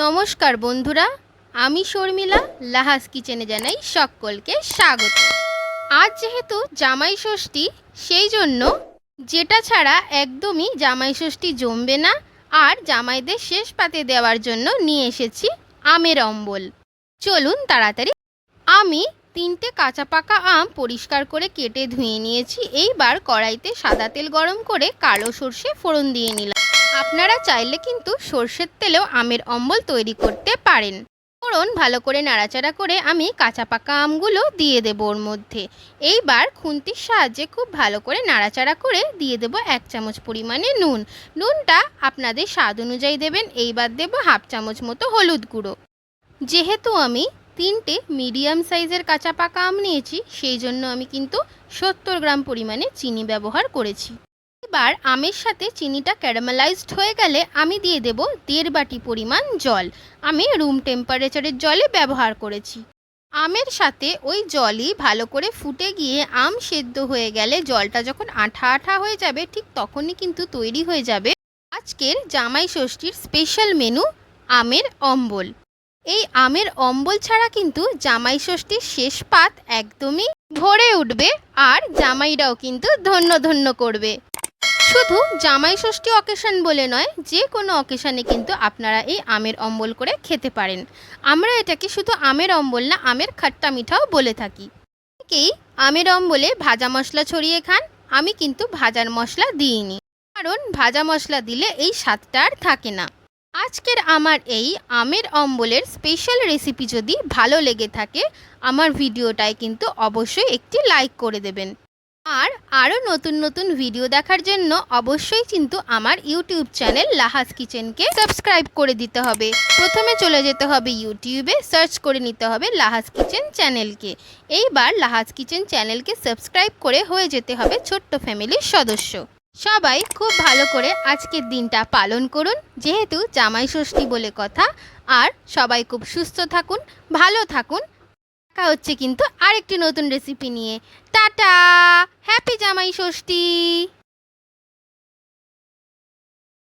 নমস্কার বন্ধুরা, আমি শর্মিলা, লাহাস কিচেনে জানাই সকলকে স্বাগত। আজ যেহেতু জামাই ষষ্ঠী, সেই জন্য যেটা ছাড়া একদমই জামাই ষষ্ঠী জমবে না আর জামাইদের শেষ পাতে দেওয়ার জন্য নিয়ে এসেছি আমের অম্বল। চলুন তাড়াতাড়ি, আমি তিনটে কাঁচা পাকা আম পরিষ্কার করে কেটে ধুয়ে নিয়েছি, এইবার কড়াইতে সাদা তেল গরম করে কালো সর্ষে ফোড়ন দিয়ে নিলাম। আপনারা চাইলে কিন্তু সর্ষের তেলেও আমের অম্বল তৈরি করতে পারেন। ফোড়ন ভালো করে নাড়াচাড়া করে আমি কাঁচা পাকা আমগুলো দিয়ে দেবো ওর মধ্যে। এইবার খুন্তির সাহায্যে খুব ভালো করে নাড়াচাড়া করে দিয়ে দেবো এক চামচ পরিমাণে নুন। নুনটা আপনাদের স্বাদ অনুযায়ী দেবেন, এইবার দেবো হাফ চামচ মতো হলুদ গুঁড়ো। যেহেতু আমি তিনটে মিডিয়াম সাইজের কাঁচা পাকা আম নিয়েছি, সেই জন্য আমি কিন্তু সত্তর গ্রাম পরিমাণে চিনি ব্যবহার করেছি। এবার আমের সাথে চিনিটা ক্যারামেলাইজড হয়ে গেলে আমি দিয়ে দেব দেড় বাটি পরিমাণ জল। আমি রুম টেম্পারেচারের জলে ব্যবহার করেছি। আমের সাথে ওই জলই ভালো করে ফুটে গিয়ে আম সেদ্ধ হয়ে গেলে জলটা যখন আঠা আঠা হয়ে যাবে ঠিক তখনই কিন্তু তৈরি হয়ে যাবে আজকের জামাই ষষ্ঠীর স্পেশাল মেনু আমের অম্বল। এই আমের অম্বল ছাড়া কিন্তু জামাই ষষ্ঠীর শেষ পাত একদমই ভরে উঠবে আর জামাইরাও কিন্তু ধন্য ধন্য করবে। শুধু জামাই ষষ্ঠী অকেশন বলে নয়, যে কোনো অকেশনে কিন্তু আপনারা এই আমের অম্বল করে খেতে পারেন। আমরা এটাকে শুধু আমের অম্বল না, আমের খাট্টা মিঠাও বলে থাকি। অনেকেই আমের অম্বলে ভাজা মশলা ছড়িয়ে খান, আমি কিন্তু ভাজার মশলা দিইনি। কারণ ভাজা মশলা দিলে এই স্বাদটা আর থাকে না। আজকের আমার এই আমের অম্বলের স্পেশাল রেসিপি যদি ভালো লেগে থাকে, আমার ভিডিওটায় কিন্তু অবশ্যই একটি লাইক করে দেবেন। আর আরও নতুন নতুন ভিডিও দেখার জন্য অবশ্যই কিন্তু আমার ইউটিউব চ্যানেল লাহাজ কিচেনকে সাবস্ক্রাইব করে দিতে হবে। প্রথমে চলে যেতে হবে ইউটিউবে, সার্চ করে নিতে হবে লাহাজ কিচেন চ্যানেলকে। এইবার লাহাজ কিচেন চ্যানেলকে সাবস্ক্রাইব করে হয়ে যেতে হবে ছোট্ট ফ্যামিলির সদস্য। সবাই খুব ভালো করে আজকের দিনটা পালন করুন, যেহেতু জামাই ষষ্ঠী বলে কথা। আর সবাই খুব সুস্থ থাকুন, ভালো থাকুন দেখা হচ্ছে কিন্তু আরেকটি নতুন রেসিপি নিয়ে। টাটা! হ্যাপি জামাই ষষ্ঠী!